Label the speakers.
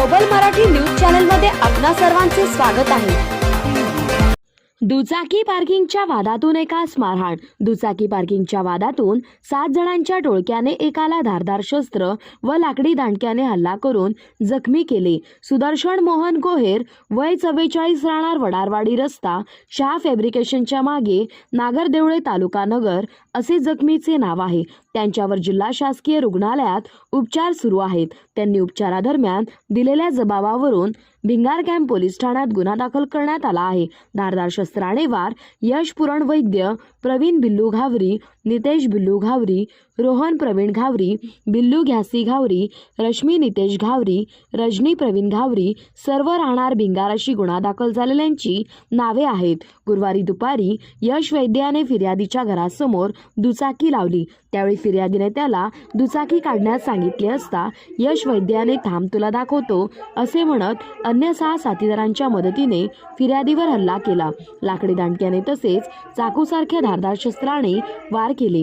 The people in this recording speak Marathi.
Speaker 1: ग्लोबल मराठी न्यूज चॅनलमध्ये आपणा सर्वांचे स्वागत आहे. दुचाकी पार्किंगच्या वादातून एका स्मारहाण दुचाकी पार्किंगच्या वादातून सात जणांच्या टोळक्याने एकाला धारदार शस्त्र व लाकडी दांडक्याने हल्ला करून जखमी केले. सुदर्शन मोहन गोहेर वय चव्वेचाळीस राहणार वडारवाडी रस्ता शहा फॅब्रिकेशनच्या मागे नागरदेवळे तालुका नगर असे जखमीचे नाव आहे. त्यांच्यावर जिल्हा शासकीय रुग्णालयात उपचार सुरू आहेत. त्यांनी उपचारादरम्यान दिलेल्या जबाबावरून भिंगार कॅम्प पोलीस ठाण्यात गुन्हा दाखल करण्यात आला आहे. धारदार शस्त्राने वार यश पुरण वैद्य प्रवीण बिल्लू घावरी नितेश बिल्लू घावरी रोहन प्रवीण घावरी बिल्लू घ्यासी घावरी रश्मी नितेश घावरी रजनी प्रवीण घावरी सर्व राहणार भिंगार अशी गुन्हा दाखल झालेल्यांची नावे आहेत. गुरुवारी दुपारी यश वैद्याने फिर्यादीच्या घरासमोर दुचाकी लावली. त्यावेळी फिर्यादीने त्याला दुचाकी काढण्यास सांगितले असता यश वैद्याने थांब तुला दाखवतो असे म्हणत अन्य सहा साथीदारांच्या मदतीने फिर्यादीवर हल्ला केला. लाकडी दांडक्याने तसेच चाकूसारख्या धारदार शस्त्राने वार केले